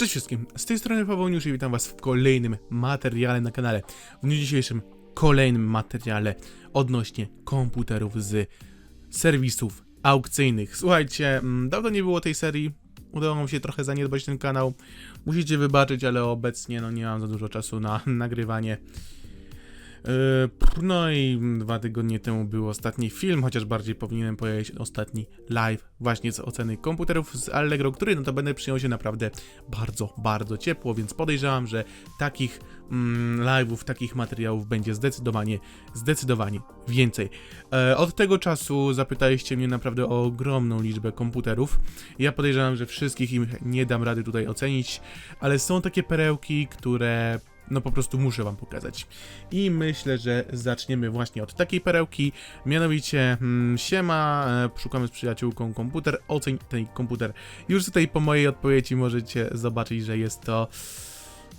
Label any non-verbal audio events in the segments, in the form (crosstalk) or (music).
Cześć wszystkim, z tej strony Pawełniusz i witam was w kolejnym materiale na kanale. W dniu dzisiejszym kolejnym materiale odnośnie komputerów z serwisów aukcyjnych. Słuchajcie, mm, dawno nie było tej serii, udało mi się trochę zaniedbać ten kanał. Musicie wybaczyć, ale obecnie no nie mam za dużo czasu na (laughs) nagrywanie. Yy, No i dwa tygodnie temu był ostatni film, chociaż bardziej powinienem powiedzieć ostatni live właśnie z oceny komputerów z Allegro, który notabene przyjął się naprawdę bardzo, bardzo ciepło, więc podejrzewam, że takich mm, live'ów, takich materiałów będzie zdecydowanie, zdecydowanie więcej. E, od tego czasu zapytaliście mnie naprawdę o ogromną liczbę komputerów. Ja podejrzewam, że wszystkich im nie dam rady tutaj ocenić, ale są takie perełki, które no po prostu muszę wam pokazać. I myślę, że zaczniemy właśnie od takiej perełki, mianowicie hmm, siema, e, szukamy z przyjaciółką komputer, oceń ten komputer. Już tutaj po mojej odpowiedzi możecie zobaczyć, że jest to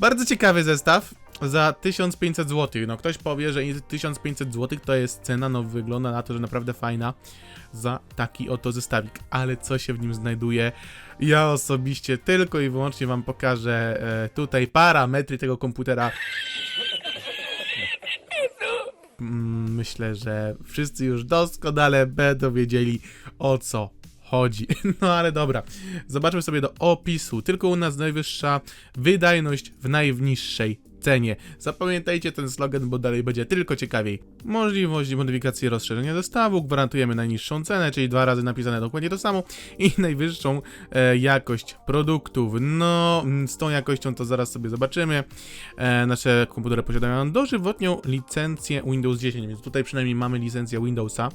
bardzo ciekawy zestaw za 1500 zł. No ktoś powie, że 1500 zł to jest cena, no wygląda na to, że naprawdę fajna za taki oto zestawik. Ale co się w nim znajduje? Ja osobiście tylko i wyłącznie wam pokażę e, tutaj parametry tego komputera. Mm, Myślę, że wszyscy już doskonale będą wiedzieli o co chodzi. (laughs) No ale dobra, zobaczmy sobie do opisu. Tylko u nas najwyższa wydajność w najniższej cenie. Zapamiętajcie ten slogan, bo dalej będzie tylko ciekawiej. Możliwość modyfikacji rozszerzenia zestawu, gwarantujemy najniższą cenę, czyli dwa razy napisane dokładnie to samo i (laughs) najwyższą e, jakość produktów. No, mm, z tą jakością to zaraz sobie zobaczymy. E, nasze komputery posiadają dożywotnią licencję Windows 10, więc tutaj przynajmniej mamy licencję Windowsa.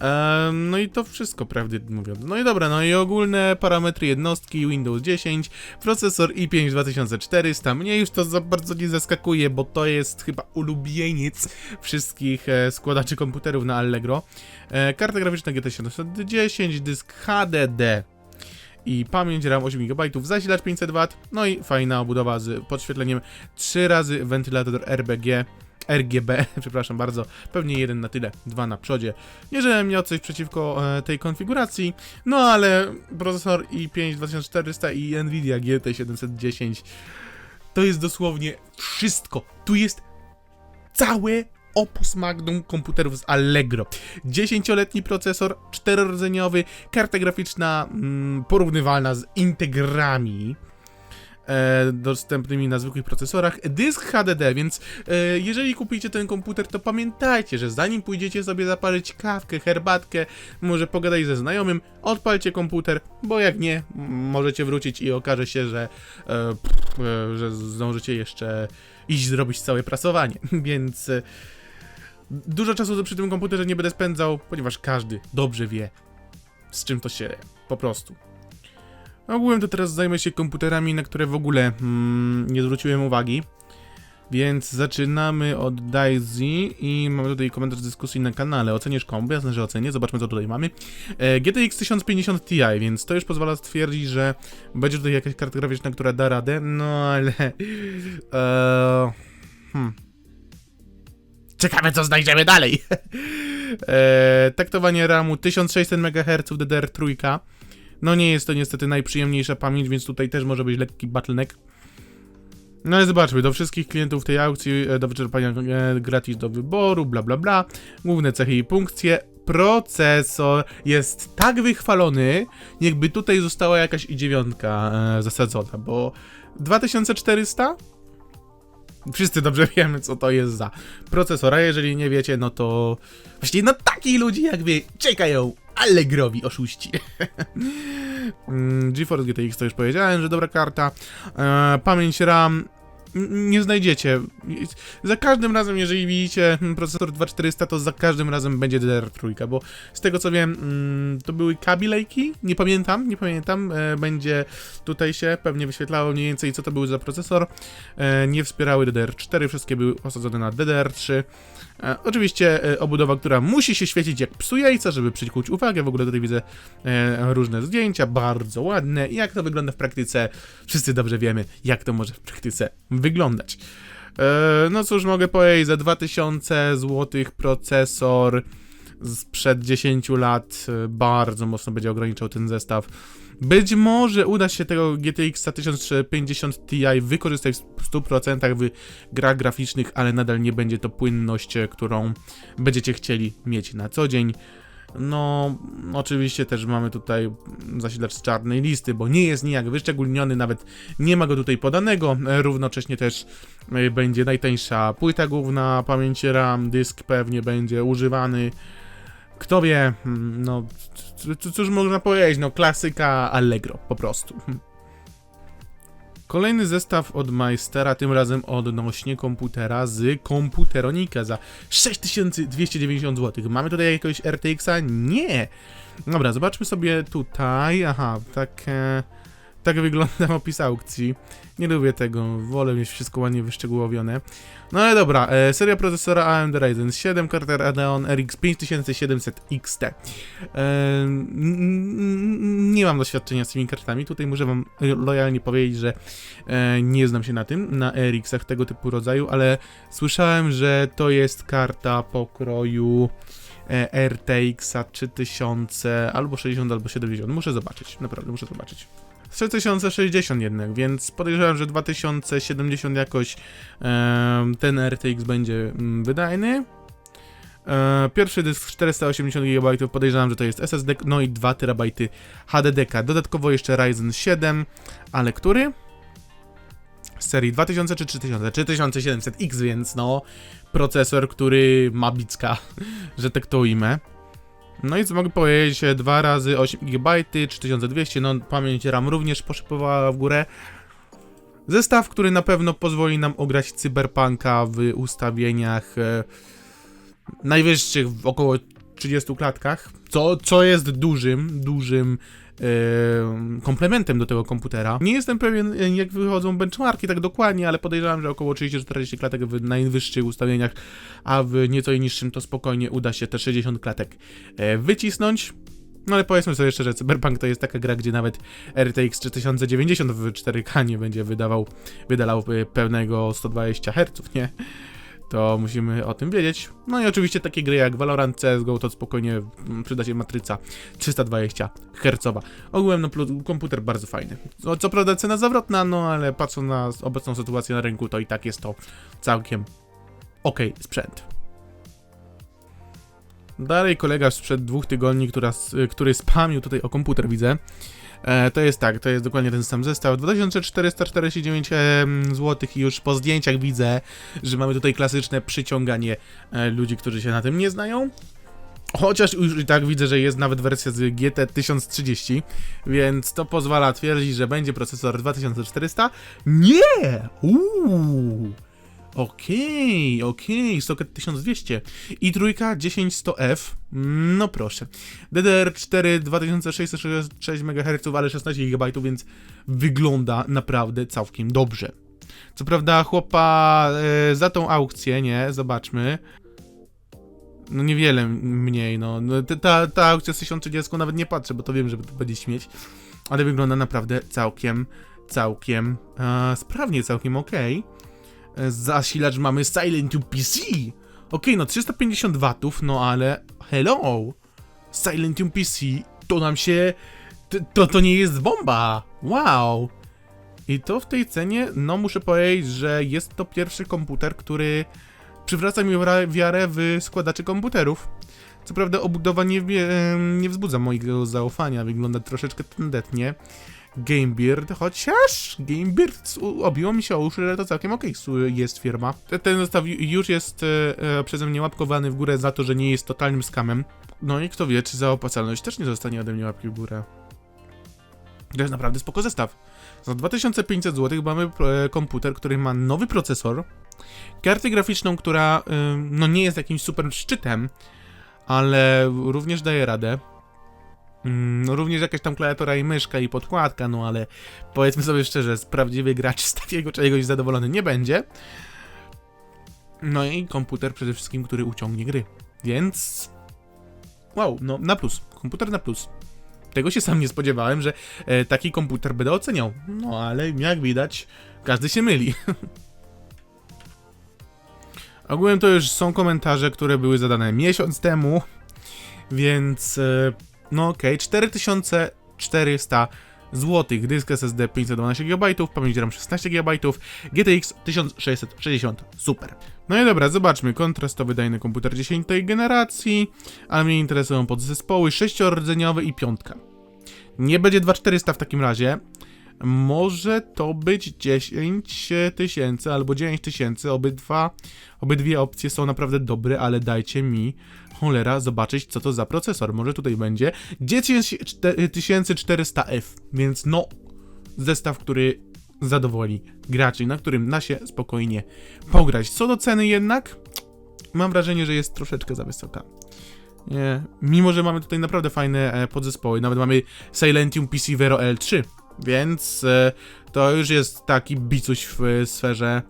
Em, no i to wszystko, prawdę mówiąc. No i dobra, no i ogólne parametry jednostki Windows 10, procesor i5 2400. Mnie już to za bardzo nie zaskakuje, bo to jest chyba ulubieniec wszystkich e, składaczy komputerów na Allegro. E, karta graficzna GT 710, dysk HDD i pamięć RAM 8 GB, zasilacz 500W, no i fajna obudowa z podświetleniem 3 razy wentylator RBG. RGB, (laughs) przepraszam bardzo, pewnie jeden na tyle, dwa na przodzie. Nie, żebym miał coś przeciwko e, tej konfiguracji, no ale procesor i5 2400 i Nvidia GT 710 to jest dosłownie wszystko. Tu jest całe opus magnum komputerów z Allegro. 10-letni procesor, 4-rdzeniowy, karta graficzna mm, porównywalna z integrami dostępnymi na zwykłych procesorach, dysk HDD, więc e, jeżeli kupicie ten komputer, to pamiętajcie, że zanim pójdziecie sobie zapalić kawkę, herbatkę, może pogadać ze znajomym, odpalcie komputer, bo jak nie, możecie wrócić i okaże się, że, e, e, że zdążycie jeszcze iść zrobić całe prasowanie, (laughs) więc e, dużo czasu przy tym komputerze nie będę spędzał, ponieważ każdy dobrze wie, z czym to się po prostu. Ogółem to teraz zajmę się komputerami, na które w ogóle mm, nie zwróciłem uwagi. Więc zaczynamy od Daisy i mamy tutaj komentarz dyskusji na kanale. Ocenisz kombo? Jasne, że ocenię. Zobaczmy, co tutaj mamy. E, GTX 1050 Ti, więc to już pozwala stwierdzić, że będzie tutaj jakaś karta graficzna, która da radę. No ale... E, hmm. Ciekawe, co znajdziemy dalej. (laughs) e, taktowanie RAMu 1600 MHz DDR3. No nie jest to niestety najprzyjemniejsza pamięć, więc tutaj też może być lekki bottleneck. No ale zobaczmy, do wszystkich klientów tej aukcji e, do wyczerpania e, gratis do wyboru, bla bla bla. Główne cechy i funkcje. Procesor jest tak wychwalony, jakby tutaj została jakaś i9 e, zasadzona, bo 2400? Wszyscy dobrze wiemy, co to jest za procesor, a jeżeli nie wiecie, no to właśnie na takich ludzi jak wy czekają Allegrowi oszuści. (laughs) Mm, GeForce GTX to już powiedziałem, że dobra karta. E, pamięć RAM nie znajdziecie. Za każdym razem, jeżeli widzicie mm, procesor 2400, to za każdym razem będzie DDR3, bo z tego co wiem, mm, to były Kaby? Nie pamiętam, nie pamiętam. E, będzie tutaj się pewnie wyświetlało mniej więcej, co to był za procesor. E, nie wspierały DDR4, wszystkie były osadzone na DDR3. E, oczywiście e, obudowa, która musi się świecić jak psu jajca, żeby przykuć uwagę. W ogóle tutaj widzę e, różne zdjęcia, bardzo ładne. Jak to wygląda w praktyce? Wszyscy dobrze wiemy, jak to może w praktyce wyglądać. No cóż, mogę powiedzieć, za 2000 zł procesor sprzed 10 lat e, bardzo mocno będzie ograniczał ten zestaw. Być może uda się tego GTX 1050 Ti wykorzystać w 100% w grach graficznych, ale nadal nie będzie to płynność, e, którą będziecie chcieli mieć na co dzień. No, oczywiście też mamy tutaj zasilacz czarnej listy, bo nie jest nijak wyszczególniony, nawet nie ma go tutaj podanego. E, Równocześnie też e, będzie najtańsza płyta główna, pamięci RAM, dysk pewnie będzie używany. Kto wie, mm, no cóż można powiedzieć, no klasyka Allegro, po prostu. Kolejny zestaw od Majstera, tym razem odnośnie komputera z komputeronika za 6290 zł. Mamy tutaj jakiegoś RTX-a? Nie! Dobra, zobaczmy sobie tutaj. Aha, tak, e, tak (laughs) wygląda opis aukcji. Nie lubię tego, wolę mieć wszystko ładnie wyszczegółowione. No ale dobra, e, seria procesora AMD Ryzen 7, karta Radeon RX 5700 XT. E, nie mam doświadczenia z tymi kartami, tutaj muszę wam lojalnie powiedzieć, że e, nie znam się na tym, na RX-ach tego typu rodzaju, ale słyszałem, że to jest karta pokroju RTX-a 3000 albo 60 albo 70. Muszę zobaczyć, naprawdę muszę zobaczyć. 3060 jednak, więc podejrzewam, że 2070 jakoś em, ten RTX będzie mm, wydajny. E, Pierwszy dysk 480 GB, podejrzewam, że to jest SSD, no i 2 TB HDD. Dodatkowo jeszcze Ryzen 7, ale który? Z serii 2000 czy 3000? 3700X, więc no procesor, który ma bicka, (laughs) że tak to ujmę. No i co mogę powiedzieć, 2 razy 8 GB, 3200, no pamięć RAM również poszybowała w górę. Zestaw, który na pewno pozwoli nam ograć Cyberpunka w ustawieniach e, najwyższych w około 30 klatkach, co, co jest dużym, dużym komplementem do tego komputera. Nie jestem pewien, jak wychodzą benchmarki tak dokładnie, ale podejrzewam, że około 30-40 klatek w najwyższych ustawieniach, a w nieco niższym to spokojnie uda się te 60 klatek e, wycisnąć. No ale powiedzmy sobie szczerze, Cyberpunk to jest taka gra, gdzie nawet RTX 3090 w 4K nie będzie wydawał, wydalał e, pełnego 120 Hz, nie? To musimy o tym wiedzieć. No i oczywiście takie gry jak Valorant, CSGO to spokojnie mm, przyda się matryca 320 Hz. Ogółem no, komputer bardzo fajny. Co, co prawda cena zawrotna, no ale patrząc na obecną sytuację na rynku, to i tak jest to całkiem okej sprzęt. Dalej kolega sprzed dwóch tygodni, która, s- który spamił tutaj o komputer, widzę. E, to jest tak, to jest dokładnie ten sam zestaw. 2449 zł już po zdjęciach widzę, że mamy tutaj klasyczne przyciąganie e, ludzi, którzy się na tym nie znają. Chociaż już i tak widzę, że jest nawet wersja z GT 1030, więc to pozwala twierdzić, że będzie procesor 2400. Nie! Uuu! Okej, okej, socket 1200 i trójka 10100F, no proszę. DDR4 2666 MHz, ale 16 GB, więc wygląda naprawdę całkiem dobrze. Co prawda chłopa e, za tą aukcję, nie, zobaczmy. No niewiele mniej, no. no ta- ta, aukcja z 1030 nawet nie patrzę, bo to wiem, że to będzie śmieć. Ale wygląda naprawdę całkiem, całkiem e, sprawnie, całkiem okej. E, Zasilacz mamy Silent PC. Okej, no 350 watów, no ale hello. Silentium PC to nam się to, to nie jest bomba. Wow. I to w tej cenie, no muszę powiedzieć, że jest to pierwszy komputer, który przywraca mi wiarę w składaczy komputerów. Co prawda obudowa nie, nie wzbudza mojego zaufania, wygląda troszeczkę tandetnie. Gamebeard, chociaż Gamebeard obiło mi się o uszy, że to całkiem okej su- jest firma. Te- Ten zestaw ju- już jest e, e, przeze mnie łapkowany w górę za to, że nie jest totalnym skamem. No i kto wie, czy za opłacalność też nie zostanie ode mnie łapki w górę. To jest naprawdę spoko zestaw. Za 2500 zł mamy e, komputer, który ma nowy procesor, kartę graficzną, która no nie jest jakimś super szczytem, ale również daje radę. Mm, No również jakaś tam klawiatura i myszka i podkładka, no ale powiedzmy sobie szczerze, prawdziwy gracz z takiego czegoś zadowolony nie będzie. No i komputer przede wszystkim, który uciągnie gry. Więc wow, no na plus. Komputer na plus. Tego się sam nie spodziewałem, że e, taki komputer będę oceniał. No ale jak widać, każdy się myli. (laughs) Ogółem to już są komentarze, które były zadane miesiąc temu, więc e, no okej, 4400 zł, dysk SSD 512 GB, pamięć RAM 16 GB, GTX 1660, super. No i dobra, zobaczmy, kontrastowy wydajny komputer 10 generacji, ale mnie interesują podzespoły 6-rdzeniowe i piątka. Nie będzie 2400 w takim razie, może to być 10 tysięcy albo 9 tysięcy, obydwa, obydwie opcje są naprawdę dobre, ale dajcie mi cholera zobaczyć co to za procesor, może tutaj będzie 10400F, więc no, zestaw, który zadowoli graczy, na którym da się spokojnie pograć. Co do ceny jednak, mam wrażenie, że jest troszeczkę za wysoka. Nie, mimo, że mamy tutaj naprawdę fajne e, podzespoły, nawet mamy Silentium PC Vero L3, więc e, to już jest taki bicuś w e, sferze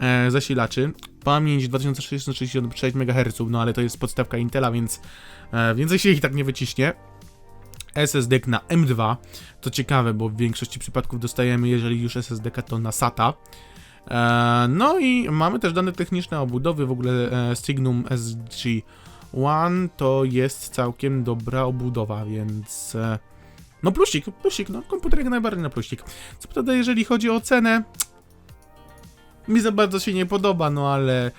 e, zasilaczy. Pamięć 2666 MHz, no ale to jest podstawka Intela, więc więcej się ich tak nie wyciśnie. SSD na M2, to ciekawe, bo w większości przypadków dostajemy, jeżeli już SSD to na SATA. No i mamy też dane techniczne obudowy, w ogóle e, Signum SG1 to jest całkiem dobra obudowa, więc... no plusik, plusik, no komputer jak najbardziej na plusik. Co prawda, jeżeli chodzi o cenę, mi za bardzo się nie podoba, no ale...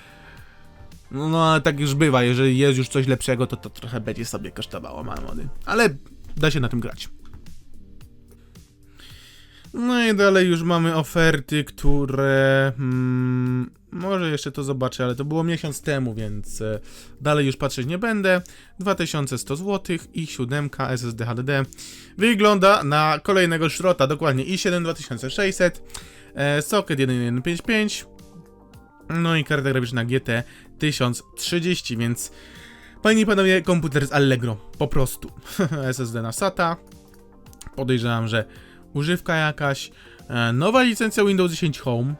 No, ale tak już bywa, jeżeli jest już coś lepszego, to to trochę będzie sobie kosztowało mody. Ale da się na tym grać. No i dalej już mamy oferty, które... Hmm, może jeszcze to zobaczę, ale to było miesiąc temu, więc e, dalej już patrzeć nie będę. 2100 zł i 7 SSD HDD wygląda na kolejnego szrota, dokładnie i7 2600, e, socket 1155, no i karta graficzna GT 1030, więc panie i panowie, komputer z Allegro, po prostu. (laughs) SSD na SATA, podejrzewam, że używka jakaś, e, nowa licencja Windows 10 Home,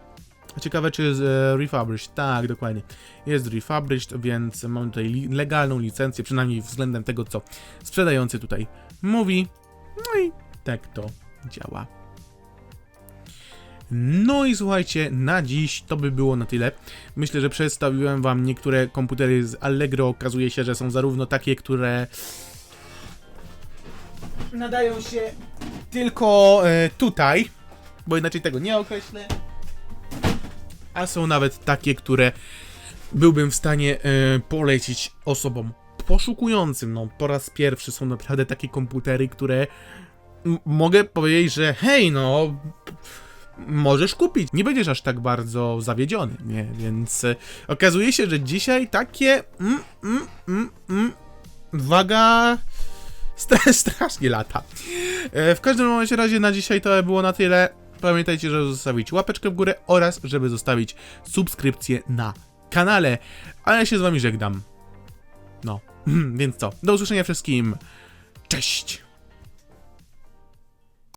Ciekawe, czy jest e, refurbished. Tak, dokładnie. Jest refurbished, więc mamy tutaj legalną licencję, przynajmniej względem tego, co sprzedający tutaj mówi. No i tak to działa. No i słuchajcie, na dziś to by było na tyle. Myślę, że przedstawiłem wam niektóre komputery z Allegro. Okazuje się, że są zarówno takie, które nadają się tylko e, tutaj, bo inaczej tego nie określę. A są nawet takie, które byłbym w stanie e, polecić osobom poszukującym. No, po raz pierwszy są naprawdę takie komputery, które mogę powiedzieć, że hej, no możesz kupić. Nie będziesz aż tak bardzo zawiedziony, nie? Więc e, okazuje się, że dzisiaj takie mm, mm, mm, mm, waga (laughs) strasznie lata. E, w każdym bądź razie na dzisiaj to było na tyle. Pamiętajcie, żeby zostawić łapeczkę w górę oraz żeby zostawić subskrypcję na kanale. A ja się z wami żegnam. No, (laughs) więc co? Do usłyszenia wszystkim. Cześć!